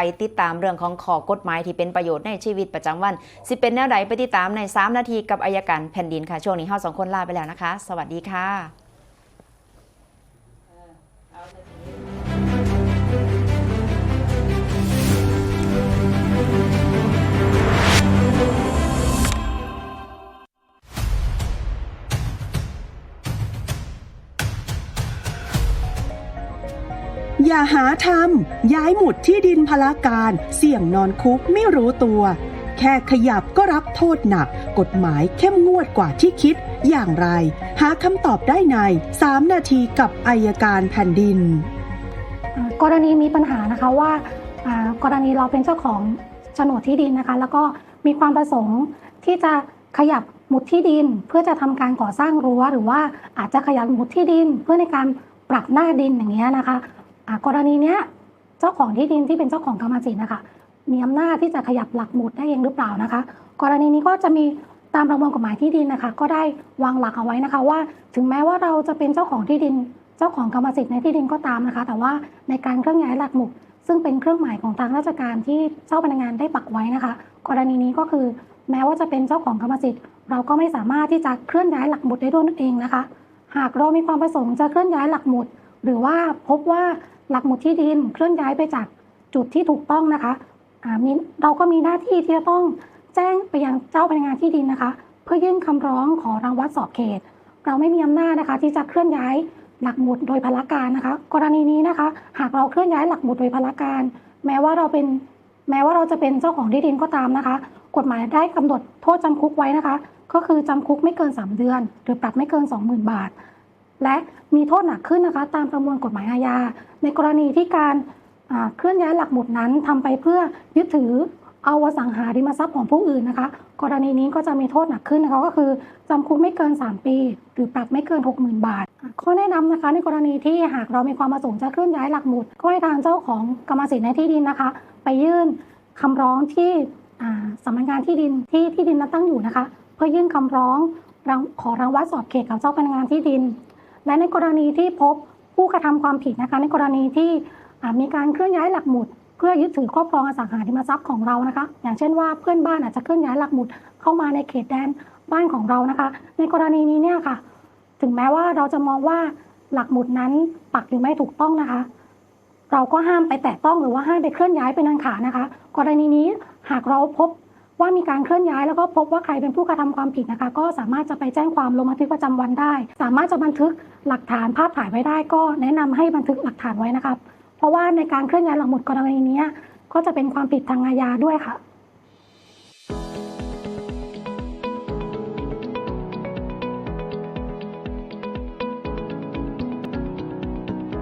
ไปติดตามเรื่องของข้อกฎหมายที่เป็นประโยชน์ในชีวิตประจำวัน สิเป็นแนวใดไปติดตามใน 3 นาทีกับอายการแผ่นดินค่ะ ช่วงนี้เฮาสองคนลาไปแล้วนะคะ สวัสดีค่ะ อย่าหาทำย้ายหมุดที่ดินพลาการ เสี่ยงนอนคุกไม่รู้ตัว แค่ขยับก็รับโทษหนัก กฎหมายเข้มงวดกว่าที่คิด อย่างไร หาคำตอบได้ใน 3 นาทีกับอายการแผ่นดิน กรณีมีปัญหานะคะว่ากรณีเราเป็นเจ้าของโฉนดที่ดินนะคะ แล้วก็มีความประสงค์ที่จะขยับหมุดที่ดินเพื่อจะทำการก่อสร้างรั้วหรือว่าอาจจะขยับหมุดที่ดินเพื่อในการปรับหน้าดินอย่างเงี้ยนะคะ กรณีเนี้ยเจ้าของที่ดินที่เป็นเจ้าของกรรมสิทธิ์นะคะมีอำนาจที่จะขยับหลักหมุดได้เองหรือเปล่านะคะ กรณีนี้ก็จะมีตามประมวลกฎหมายที่ดินนะคะ ก็ได้วางหลักเอาไว้นะคะ ว่าถึงแม้ว่าเราจะเป็นเจ้าของที่ดิน เจ้าของกรรมสิทธิ์ในที่ดินก็ตามนะคะ แต่ว่าในการเคลื่อนย้ายหลักหมุดซึ่งเป็นเครื่องหมายของทางราชการที่เจ้าพนักงานได้ปักไว้นะคะ กรณีนี้ก็คือ แม้ว่าจะเป็นเจ้าของกรรมสิทธิ์ เราก็ไม่สามารถที่จะเคลื่อนย้ายหลักหมุดได้ด้วยนั่นเองนะคะ หากเรามีความประสงค์จะเคลื่อนย้ายหลักหมุด หรือว่าพบว่า หลักหมุดที่ดินเคลื่อนย้ายไปจากจุดที่ถูกต้องนะคะมีเราก็มีหน้าที่ที่จะต้องแจ้งไปยังเจ้าพนักงานที่ดินนะคะ เพื่อยื่นคำร้องขอรังวัดสอบเขต เราไม่มีอำนาจนะคะ ที่จะเคลื่อนย้ายหลักหมุดโดยพละการนะคะ กรณีนี้นะคะ หากเราเคลื่อนย้ายหลักหมุดโดยพละการ แม้ว่าเราเป็นแม้ว่าเราจะเป็นเจ้าของที่ดินก็ตามนะคะ กฎหมายได้กำหนดโทษจำคุกไว้นะคะ ก็คือจำคุกไม่เกิน 3 เดือน หรือปรับไม่เกิน 20,000 บาท และมีโทษหนักขึ้นนะคะ ตามประมวลกฎหมายอาญา ในกรณีที่การเคลื่อนย้ายหลักหมุดนั้นทำไปเพื่อยึดถือเอาสังหาริมทรัพย์ของผู้อื่นนะคะ กรณีนี้ก็จะมีโทษหนักขึ้นนะคะก็คือจำคุกไม่เกิน 3 ปี หรือปรับไม่เกิน 60,000 บาท ข้อแนะนำนะคะ ในกรณีที่หากเรามีความประสงค์จะเคลื่อนย้ายหลักหมุดก็ให้ทางเจ้าของกรรมสิทธิ์ในที่ดินนะคะ ไปยื่นคำร้องที่สำนักงานที่ดินที่ที่ดินนั้นตั้งอยู่นะคะ เพื่อยื่นคำร้องรังขอรังวัดสอบเขตกับเจ้าพนักงานที่ดิน และในกรณีที่พบผู้กระทำความผิดนะคะ ในกรณีที่มีการเคลื่อนย้ายหลักหมุด เพื่อยึดถือครอบครองอสังหาริมทรัพย์ของเรานะคะ อย่างเช่นว่าเพื่อนบ้านอาจจะเคลื่อนย้ายหลักหมุดเข้ามาในเขตแดนบ้านของเรานะคะ ในกรณีนี้เนี่ยค่ะ ถึงแม้ว่าเราจะมองว่าหลักหมุดนั้นปักหรือไม่ถูกต้องนะคะ เราก็ห้ามไปแตะต้องหรือว่าห้ามไปเคลื่อนย้ายเป็นอันขาดนะคะ กรณีนี้หากเราพบว่ามีการเคลื่อนย้ายแล้วก็พบว่าใครเป็นผู้กระทำความผิดนะคะ ก็สามารถจะไปแจ้งความลงบันทึกประจำวันได้ สามารถจะบันทึก หลักฐานภาพถ่ายไว้ได้ก็แนะนำให้บันทึกหลักฐานไว้นะครับ เพราะว่าในการเคลื่อนย้ายหลักหมุดกรณีนี้ก็จะเป็นความผิดทางอาญาด้วยค่ะ